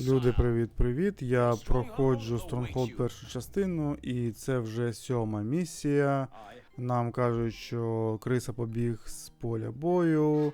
Люди, привіт-привіт. Я проходжу Stronghold першу частину, і це вже сьома місія. Нам кажуть, що криса побіг з поля бою,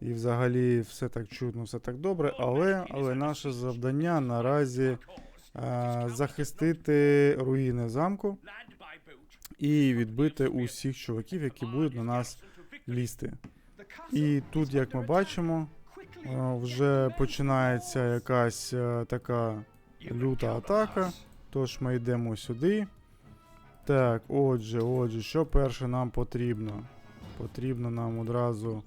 і взагалі все так чудно, все так добре. Але, але наше завдання наразі е, захистити руїни замку і відбити усіх чуваків, які будуть на нас лізти. І тут, як ми бачимо, вже починається якась е, така люта атака. Тож ми йдемо сюди. Так, отже, отже, що перше нам потрібно? Потрібно нам одразу.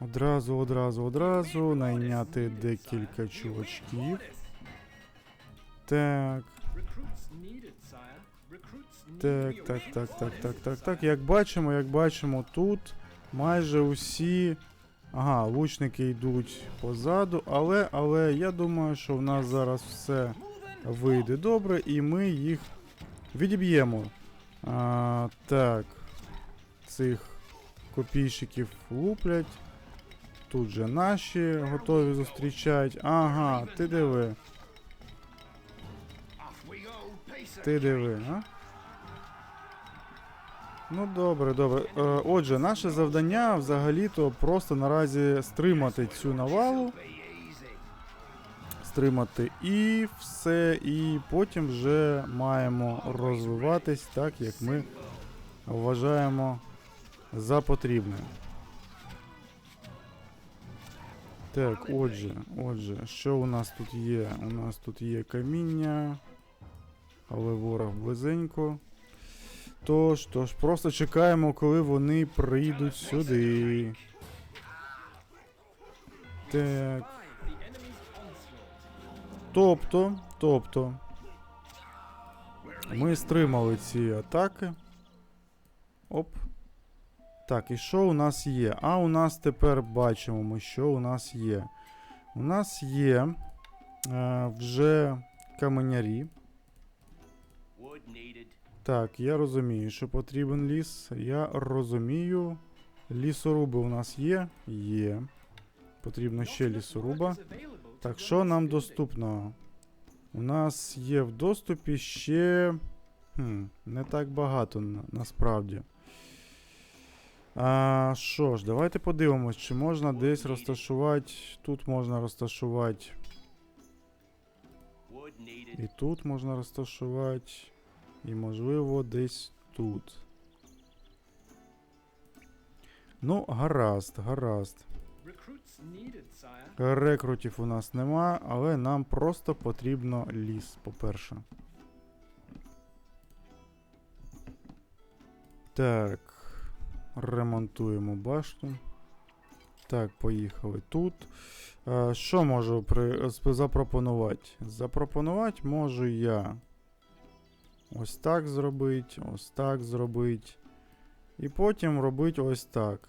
Одразу, одразу, одразу найняти декілька чувачків. Так, так, так, так, так, так, так, так. Як бачимо, як бачимо, тут майже усі. Ага, лучники йдуть позаду, але, але я думаю, що в нас зараз все вийде добре, і ми їх відіб'ємо. А, так. Цих копійщиків луплять. Тут же наші готові зустрічають. Ага, ти диви. Ти диви, а? Ну добре, добре. Е, отже, наше завдання взагалі-то просто наразі стримати цю навалу. Стримати і все, і потім вже маємо розвиватись так, як ми вважаємо за потрібне. Так, отже, отже, що у нас тут є? У нас тут є каміння, але ворог близенько. Тож, тож, просто чекаємо, коли вони прийдуть сюди. Так. Тобто, тобто. Ми стримали ці атаки. Оп. Так, і що у нас є? А у нас тепер бачимо ми, що у нас є. У нас є е, вже каменярі. Так, я розумію, що потрібен ліс. Я розумію. Лісоруби у нас є? Є. Потрібно ще лісоруба. Так, що нам доступно? У нас є в доступі ще. Хм, не так багато на, насправді. А, Що ж, давайте подивимось, чи можна десь розташувати. Тут можна розташувати. І тут можна розташувати. І можливо десь тут. Ну, гаразд, гаразд. Рекрутів у нас нема, але нам просто потрібно ліс, по-перше. Так. Ремонтуємо башту. Так, поїхали тут. Е, що можу при... запропонувати? Запропонувати можу я. Ось так зробити, ось так зробити. І потім робити ось так.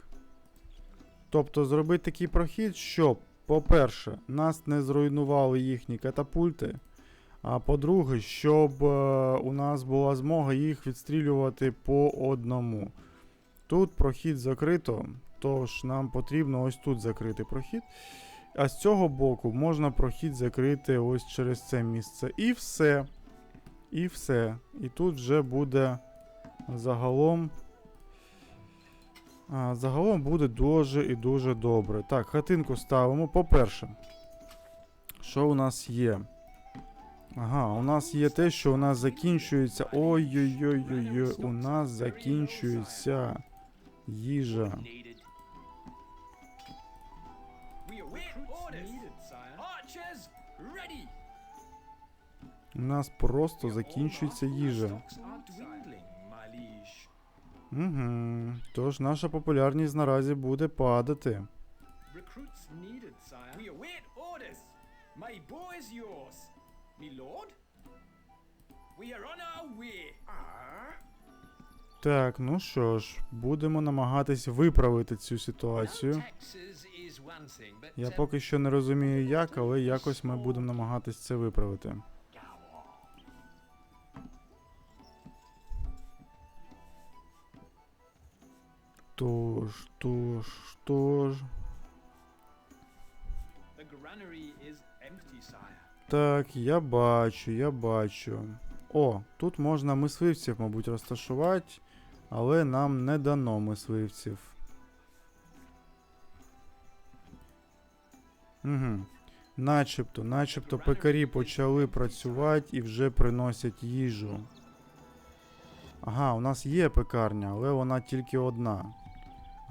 Тобто зробити такий прохід, щоб, по-перше, нас не зруйнували їхні катапульти. А по-друге, щоб е, у нас була змога їх відстрілювати по одному. Тут прохід закрито, тож нам потрібно ось тут закрити прохід. А з цього боку можна прохід закрити ось через це місце. І все. І все. І тут вже буде загалом. А, загалом буде дуже і дуже добре. Так, хатинку ставимо. По-перше, що у нас є? Ага, у нас є те, що у нас закінчується. Ой-ой-ой-ой-ой, у нас закінчується їжа. У нас просто закінчується їжа. Угу. Тож наша популярність наразі буде падати. Так, ну що ж, будемо намагатись виправити цю ситуацію. Я um, поки що не розумію як, але якось ми будемо намагатись це виправити. Is empty, sire. так, я бачу, я бачу. О, тут можна мисливців, мабуть, розташувати, але нам не дано мисливців. Угу. Начебто, начебто пекарі почали працювати і вже приносять їжу. Ага, у нас є пекарня, але вона тільки одна.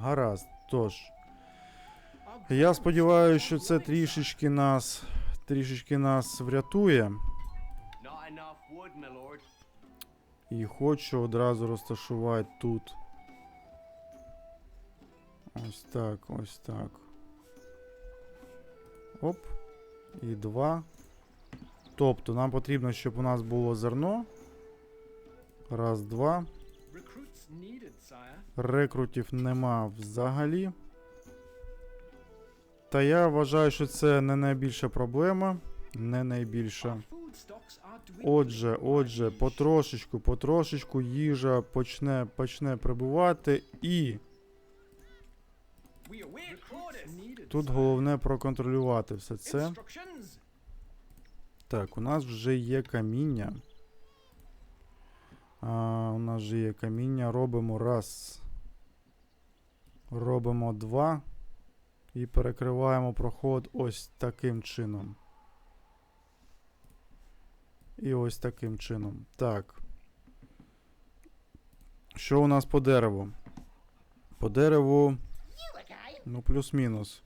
Гаразд, тож. Я сподіваюся, що це трішечки нас. Трішечки нас врятує. І хочу одразу розташувати тут. Ось так, ось так. Оп. І два. Тобто нам потрібно, щоб у нас було зерно. Раз, два. Рекрутів нема взагалі. Та я вважаю, що це не найбільша проблема. Не найбільша. Отже, отже, потрошечку, потрошечку їжа почне, почне прибувати, і тут головне проконтролювати все це. Так, у нас вже є каміння. А, у нас вже є каміння. Робимо раз. Робимо два. І перекриваємо проход ось таким чином. І ось таким чином. Так. Що у нас по дереву? По дереву. Ну, плюс-мінус.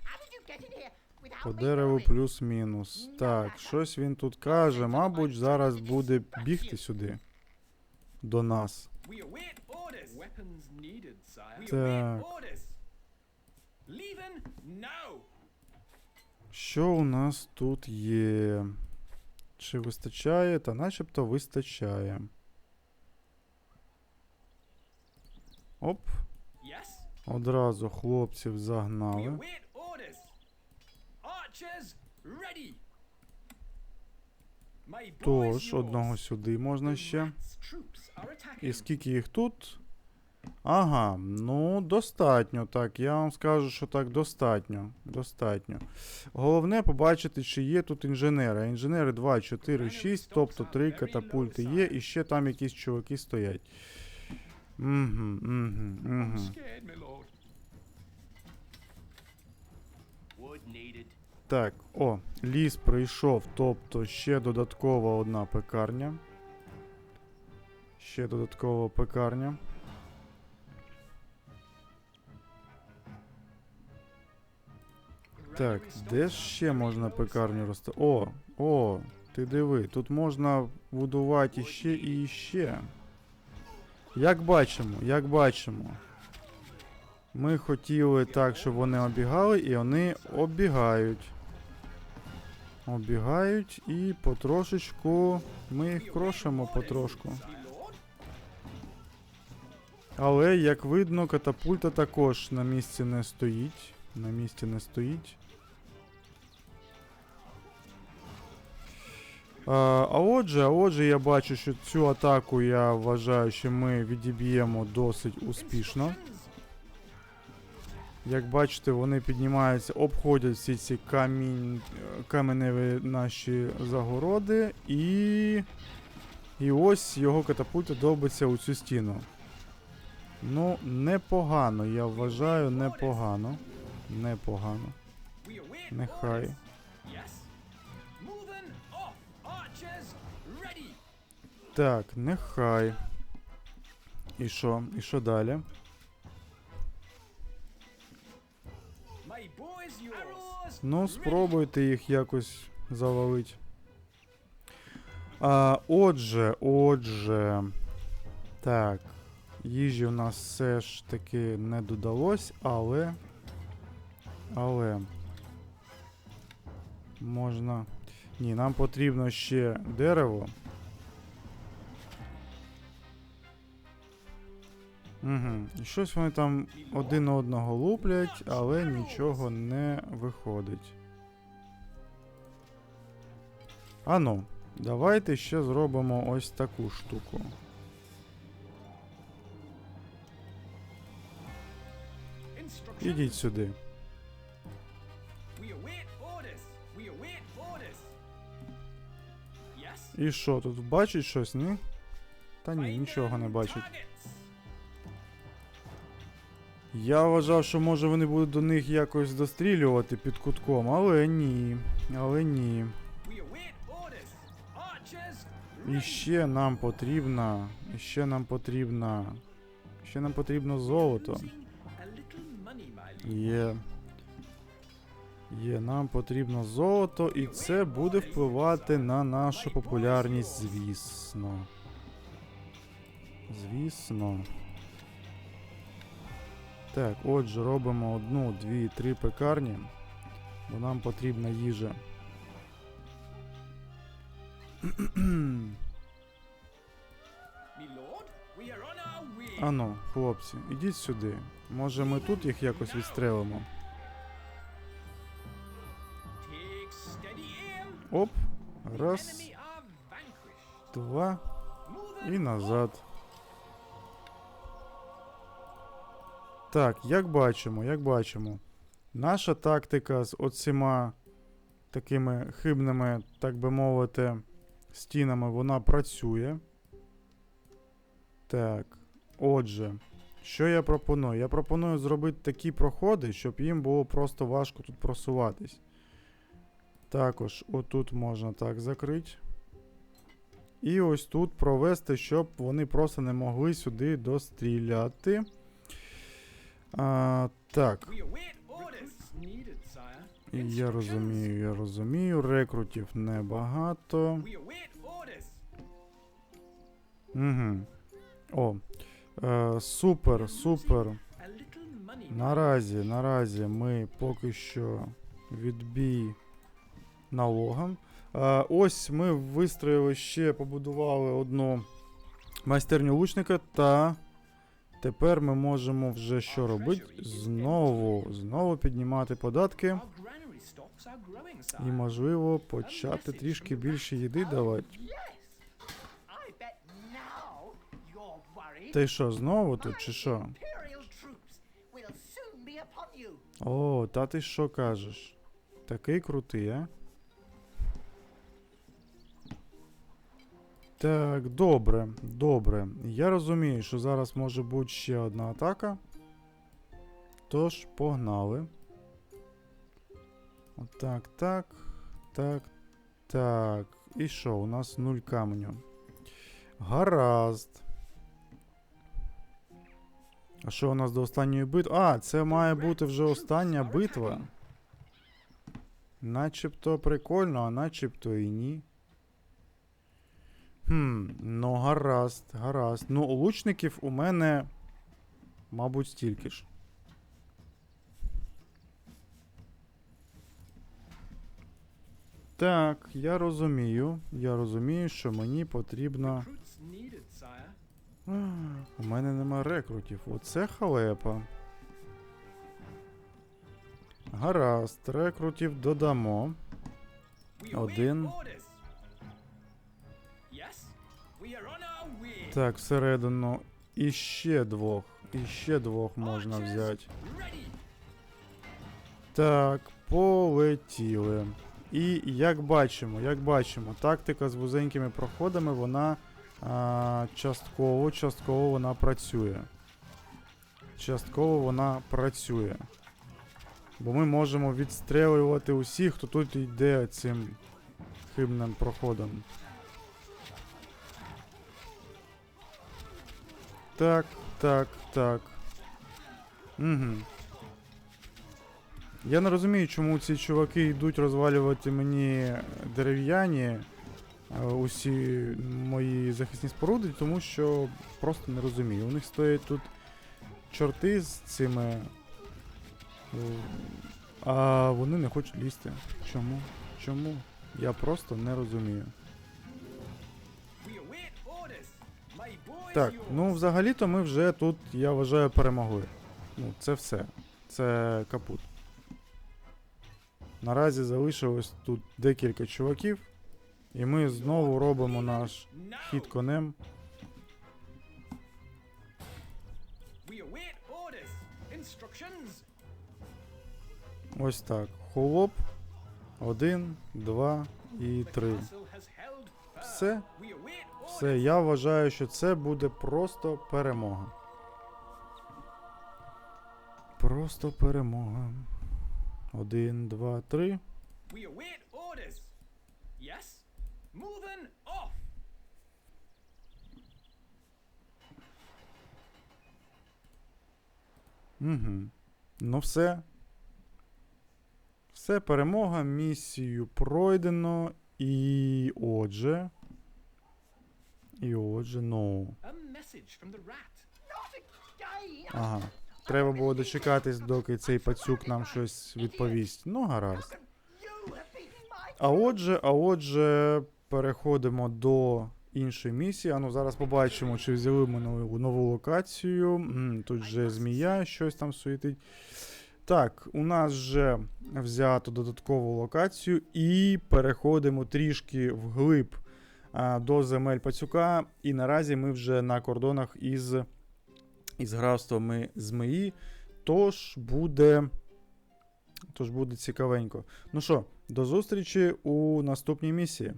По дереву плюс-мінус. Так, щось він тут каже. Мабуть, зараз буде бігти сюди. До нас. Так. Що у нас тут є? Чи вистачає? Та начебто вистачає. Оп, одразу хлопців загнали. Тож, одного сюди можна ще. І скільки їх тут? Ага, ну достатньо. Так, я вам скажу, що так достатньо. Достатньо. Головне побачити, чи є тут інженери. Інженери 2, 4, 6, тобто 3 катапульти є, і ще там якісь чуваки стоять. Угу, угу, угу. Так, о, ліс прийшов, тобто ще додаткова одна пекарня. Ще додаткова пекарня. Так, де ж ще можна пекарню розта... О, о, ти диви, тут можна будувати іще і іще. Як бачимо, як бачимо. Ми хотіли так, щоб вони обігали, і вони обігають. Обігають і потрошечку ми їх крошимо потрошку. Але, як видно, катапульта також на місці не стоїть. На місці не стоїть. А, а отже, а отже, я бачу, що цю атаку я вважаю, що ми відіб'ємо досить успішно. Як бачите, вони піднімаються, обходять всі ці камінь, каменеві наші загороди, і. І ось його катапульта довбиться у цю стіну. Ну, непогано, я вважаю, непогано. Непогано. Нехай. Так, нехай. І що? І що далі? Ну, спробуйте їх якось завалити. А, отже, отже. Так. Їжі у нас все ж таки не додалось, але. Але. Можна. Ні, нам потрібно ще дерево. Угу. Щось вони там один одного луплять, але нічого не виходить. Ану, давайте ще зробимо ось таку штуку. Ідіть сюди. І що, тут бачить щось, ні? Та ні, нічого не бачить. Я вважав, що може вони будуть до них якось дострілювати під кутком, але ні. Але ні. І ще нам потрібно. Ще нам потрібно. Ще нам потрібно золото. Є. Є, нам потрібно золото, і це буде впливати на нашу популярність, звісно. Звісно. Так, отже, робимо одну, дві, три пекарні, бо нам потрібна їжа. Ану, хлопці, ідіть сюди. Може ми тут їх якось відстрелимо. Оп. Раз, два і назад. Так, як бачимо, як бачимо, наша тактика з оціма такими хибними, так би мовити, стінами, вона працює. Так, отже, що я пропоную? Я пропоную зробити такі проходи, щоб їм було просто важко тут просуватись. Також отут можна так закрити. І ось тут провести, щоб вони просто не могли сюди достріляти. А, так, я розумію, я розумію. Рекрутів небагато. Угу. О. Е, супер, супер. Наразі, наразі ми поки що відбій налогам. Е, ось ми вистроїли ще, побудували одну майстерню лучника, та тепер ми можемо вже що робити? Знову, знову піднімати податки. І можливо почати трішки більше їди давати. Й що, знову тут чи що? О, та ти що кажеш? Такий крутий, а? Так, добре, добре. Я розумію, що зараз може бути ще одна атака. Тож, погнали. Отак, так, так, так. І що, у нас нуль каменю. Гаразд. А що у нас до останньої битви? А, це має бути вже остання битва. Начебто прикольно, а начебто і ні. Хм, ну гаразд, гаразд. Ну, лучників у мене, мабуть, стільки ж. Так, я розумію. Я розумію, що мені потрібно. А, У мене нема рекрутів. Оце халепа. Гаразд, рекрутів додамо. Один. Так, всередину. І ще двох. І ще двох можна взяти. Так, полетіли. І як бачимо, як бачимо, тактика з вузенькими проходами, вона а, частково, частково вона працює. Частково вона працює. Бо ми можемо відстрелювати усіх, хто тут йде цим хибним проходом. Так, так, так. Угу. Я не розумію, чому ці чуваки йдуть розвалювати мені дерев'яні е, усі мої захисні споруди, тому що просто не розумію. У них стоять тут чорти з цими. е, А вони не хочуть лізти. Чому? Чому? Я просто не розумію. Так, ну взагалі-то ми вже тут, я вважаю, перемогли. Ну, це все. Це капут. Наразі залишилось тут декілька чуваків. І ми знову робимо наш хід конем. Ось так. Хлоп. Один, два і три. Все все. Я вважаю, що це буде просто перемога. Просто перемога. Один, два, три. We await orders. Yes? Moving off. Угу. Ну все. Все, перемога, місію пройдено. І отже. І отже, ну. Ага. Треба було дочекатись, доки цей пацюк нам щось відповість. Ну, гаразд. А отже, а отже, переходимо до іншої місії. А ну зараз побачимо, чи взяли ми нову, нову локацію. М, Тут же змія щось там суетить. Так, у нас вже взято додаткову локацію і переходимо трішки вглиб до земель пацюка. І наразі ми вже на кордонах із, із графствами змеї. Тож буде. Тож буде цікавенько. Ну що, до зустрічі у наступній місії.